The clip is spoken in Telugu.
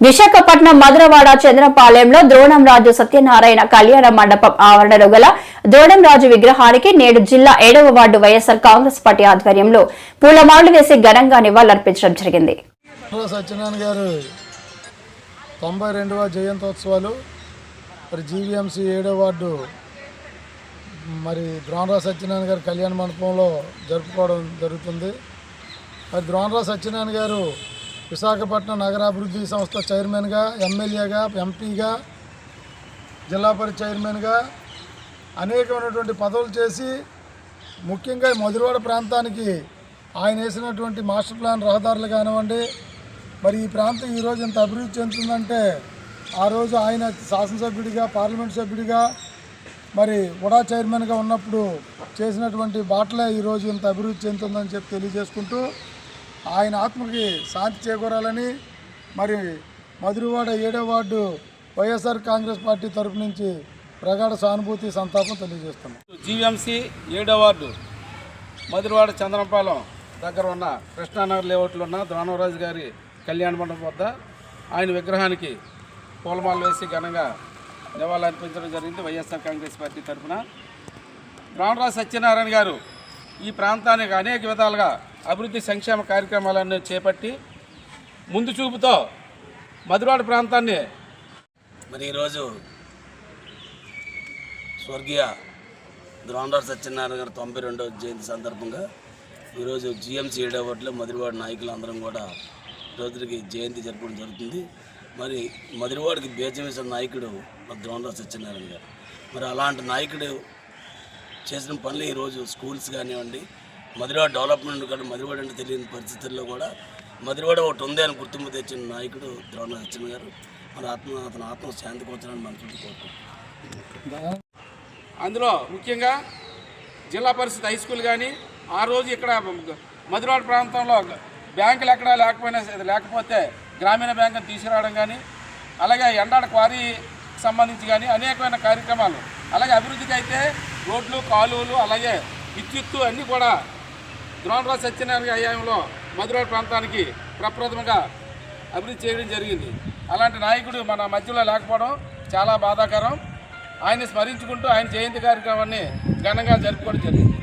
విశాఖపట్నం మధురవాడ చంద్రపాలెంలో ద్రోణంరాజు సత్యనారాయణ కళ్యాణ మండపం ఆవరణలో గల ద్రోణంరాజు విగ్రహానికి నేడు జిల్లా ఏడవ వార్డు వైఎస్ఆర్ కాంగ్రెస్ పార్టీ ఆధ్వర్యంలో పూలమాలలు వేసి ఘనంగా నివాళులర్పించడం జరిగింది. సత్యనారాయణ గారు తొంభై రెండవ జయంతోత్సవాలు మరి జీవీఎంసీ ఏడవ వార్డు మరి ద్రోణరావు సత్యనారాయణ గారి కళ్యాణ మండపంలో జరుపుకోవడం జరుగుతుంది. మరి ద్రోణరావు సత్యనారాయణ గారు విశాఖపట్నం నగరాభివృద్ధి సంస్థ చైర్మన్గా ఎమ్మెల్యేగా ఎంపీగా జిల్లా పరిషత్ చైర్మన్గా అనేకమైనటువంటి పదవులు చేసి ముఖ్యంగా మధురవాడ ప్రాంతానికి ఆయన వేసినటువంటి మాస్టర్ ప్లాన్ రహదారులు కానివ్వండి మరి ఈ ప్రాంతం ఈరోజు ఇంత అభివృద్ధి చెందుతుందంటే ఆ రోజు ఆయన శాసనసభ్యుడిగా పార్లమెంట్ సభ్యుడిగా మరి ఉడా చైర్మన్గా ఉన్నప్పుడు చేసినటువంటి బాటలే ఈరోజు ఇంత అభివృద్ధి చెందుతుందని చెప్పి తెలియజేసుకుంటూ ఆయన ఆత్మకి శాంతి చేకూరాలని మరి మధురవాడ ఏడో వార్డు వైఎస్ఆర్ కాంగ్రెస్ పార్టీ తరపు నుంచి ప్రగాఢ సానుభూతి సంతాపం తెలియజేస్తున్నాం. జీవీఎంసీ ఏడో వార్డు మధురవాడ చంద్రంపాలెం దగ్గర ఉన్న కృష్ణానగర్ లేఅవుట్లో ఉన్న ద్రోణవరాజు గారి కళ్యాణ మండపం వద్ద ఆయన విగ్రహానికి పూలమాల వేసి ఘనంగా నివాళులు అర్పించడం జరిగింది వైఎస్ఆర్ కాంగ్రెస్ పార్టీ తరఫున రామరాజు సత్యనారాయణ గారు ఈ ప్రాంతానికి అనేక విధాలుగా అభివృద్ధి సంక్షేమ కార్యక్రమాలన్నీ చేపట్టి ముందు చూపుతో మధురవాడ ప్రాంతాన్ని మరి ఈరోజు స్వర్గీయ ద్రోణరావు సత్యనారాయణ గారి తొంభై రెండవ జయంతి సందర్భంగా ఈరోజు జిఎంసీ ఏడవట్లో మధురవాడ నాయకులు అందరం కూడా రోజులకి జయంతి జరపడం జరుగుతుంది. మరి మధురవాడికి బీజం వేసిన నాయకుడు మరి ద్రోణరావు సత్యనారాయణ గారు. మరి అలాంటి నాయకుడు చేసిన పనులు ఈరోజు స్కూల్స్ కానివ్వండి మధురవాడ డెవలప్మెంట్ కానీ మధురవాడ అంటే తెలియని పరిస్థితుల్లో కూడా మధురవాడ ఒకటి ఉంది అని గుర్తింపు తెచ్చిన నాయకుడు ద్రోణ సత్యన్ గారు. మన ఆత్మ అతని ఆత్మ శాంతి కూర్చోని మనం కోరుకుంటున్నాం. అందులో ముఖ్యంగా జిల్లా పరిషత్ హై స్కూల్ కానీ ఆ రోజు ఇక్కడ మధురవాడ ప్రాంతంలో బ్యాంకులు ఎక్కడా లేకపోయినా లేకపోతే గ్రామీణ బ్యాంకును తీసుకురావడం కానీ అలాగే ఎండాడ క్వారీ సంబంధించి కానీ అనేకమైన కార్యక్రమాలు అలాగే అభివృద్ధికి అయితే రోడ్లు కాలువలు అలాగే విద్యుత్తు అన్నీ కూడా ద్రోణరాజు సత్యనారాయణ హయాంలో మధురవాడ ప్రాంతానికి ప్రప్రథమంగా అభివృద్ధి చేయడం జరిగింది. అలాంటి నాయకుడు మన మధ్యలో లేకపోవడం చాలా బాధాకరం. ఆయన స్మరించుకుంటూ ఆయన జయంతి కార్యక్రమాన్ని ఘనంగా జరుపుకోవడం జరిగింది.